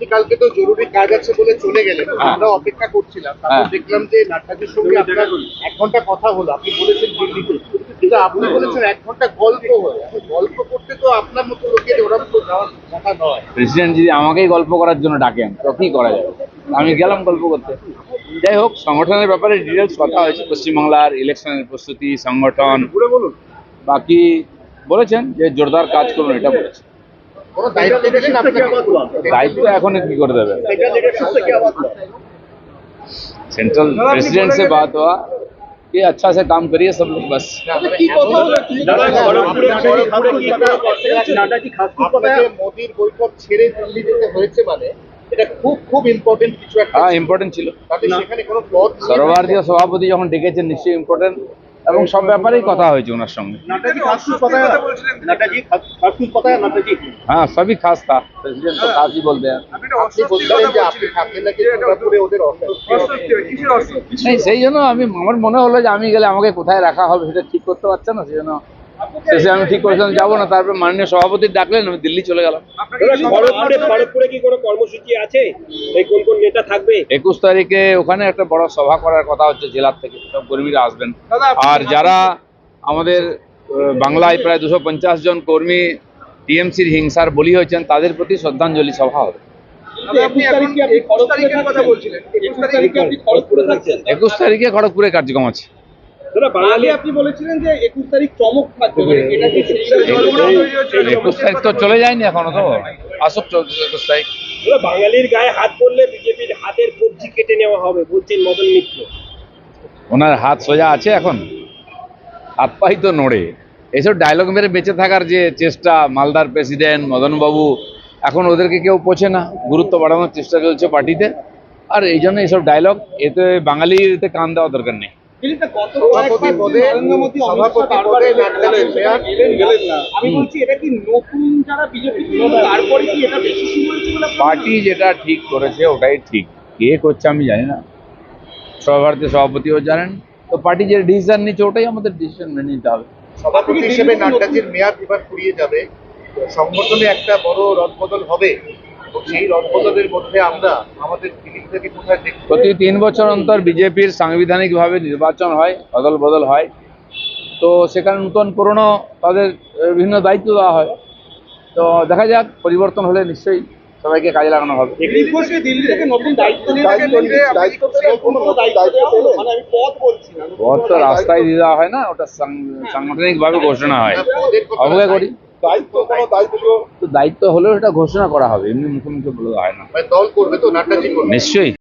আপনি কালকে তো জরুরি কাজ আছে বলে চলে গেলেন হ্যাঁ। আমরা অপেক্ষা করছিলাম। তারপর হ্যাঁ। দেখলাম যে নাট্যাজির সঙ্গে আপনার এক ঘণ্টা কথা হলো আপনি বলেছেন দিল্লিতে। কিন্তু আপনি বলেছেন এক ঘণ্টা গল্প হলো গল্প করতে তো আপনার মতো লোকের ওরকম তো যাওয়ার কথা নয়। প্রেসিডেন্ট যদি আমাকেই গল্প করার জন্য ডাকেন তো কি করা যাবে? আমি গেলাম গল্প করতে। যাই হোক সংগঠনের ব্যাপারে ডিটেলস কথা হয়েছে। পশ্চিমবাংলার ইলেকশনের প্রস্তুতি সংগঠন। বাকি বলেছেন যে জোরদার কাজ করুন এটা বলেছেন। দায়িত্ব দিলেন আপনাকে दायित्व এখন কি করে দেবে सेंट्रल प्रेसिडेंट से बात हुआ कि अच्छा से काम करिए सब लोग बस আপনাকে মোদির বৈঠক ছেড়ে দিল্লি যেতে হয়েছে মানে এটা খুব খুব ইম্পর্টেন্ট কিছু একটা হ্যাঁ ইম্পর্টেন্ট ছিল তাতে সেখানে কোনো পদ নেই। সর্বভারতীয় সভাপতি যখন ডেকেছেন নিশ্চয়ই ইম্পর্টেন্ট এবং সব ব্যাপারেই কথা হয়েছে ওনার সঙ্গে। হ্যাঁ সবই খাস্তা খাসই সেই জন্য আমি আমার মনে হলো যে আমি গেলে আমাকে কোথায় রাখা হবে সেটা ঠিক করতে পারছে না সেই জন্য শেষে আমি ঠিক করেছিলাম যাব না। তারপরে মাননীয় সভাপতি ডাকলেন আমি দিল্লি চলে গেলাম। খড়গপুরে খড়গপুরে কি কোনো কর্মসূচি আছে? এই কোন কোন নেতা থাকবে? একুশ তারিখে ওখানে একটা বড় সভা করার কথা হচ্ছে জেলার থেকে সব কর্মীরা আসবেন। আর যারা আমাদের বাংলায় প্রায় দুশো পঞ্চাশ জন কর্মী টিএমসির হিংসার বলি হয়েছেন তাদের প্রতি শ্রদ্ধাঞ্জলি সভা হবে। একুশ তারিখে খড়গপুরে কার্যক্রম আছে। আপনি বলেছিলেন যে একুশ তারিখ চমক থাকবে একুশ তারিখ তো চলে যায়নি এখনও তো। আসুক একুশ তারিখ। বাঙালির গায়ে হাত পড়লে বিজেপির হাতের কবজি কেটে নেওয়া হবে বলছেন মদন মিত্র। ওনার হাত সোজা আছে এখন। হাত পাই তো নড়ে। এইসব ডায়লগ মেরে বেঁচে থাকার যে চেষ্টা মালদার প্রেসিডেন্ট মদনবাবু এখন ওদেরকে কেউ পোছে না। গুরুত্ব বাড়ানোর চেষ্টা চলছে পার্টিতে। আর এই জন্য এইসব ডায়লগ এতে বাঙালির এতে কান দেওয়া দরকার নেই। সভাপতি পদে সভাপতি পদে নাট্যাজির মেয়াদ আমি বলছি এটা কি নতুন যারা বিজেপি তারপরে কি এটা বেশি শুরু হয়েছে বলে আপনার পার্টি যেটা ঠিক করেছে ওটাই ঠিক। কে করছে আমি জানি না। সর্বভারতীয় সভাপতিও জানেন। তো পার্টি যে ডিসিশন নিচ্ছে ওটাই আমাদের ডিসিশন মেনে নিতে হবে। সভাপতি হিসেবে নাট্যাজির মেয়াদ এবার ফুরিয়ে যাবে। সংগঠনে একটা বড় রদবদল হবে। সেই রদবদলের মধ্যে আমরা আমাদের ফিলিংটাকে কোথায় দেখব প্রতি তিন বছর অন্তর বিজেপির সাংবিধানিকভাবে নির্বাচন হয় অদল বদল হয়। তো সেখানে নূতন পুরনো তাদের বিভিন্ন দায়িত্ব দেওয়া হয়। তো দেখা যাক পরিবর্তন হলে নিশ্চয়ই সবাইকে কাজে লাগানো হবে? মানে পদ ভোট তো রাস্তায় দিয়ে দেওয়া হয় না ওটা সাং- সাংগঠনিকভাবে ঘোষণা হয়। অবজ্ঞা করি। দায়িত্ব কোনো দায়িত্ব। তো দায়িত্ব হলেও এটা ঘোষণা করা হবে এমনি মুখে মুখে বলে হয় না। মানে দল করবে তো নাট্যাজি করবে? নিশ্চয়ই।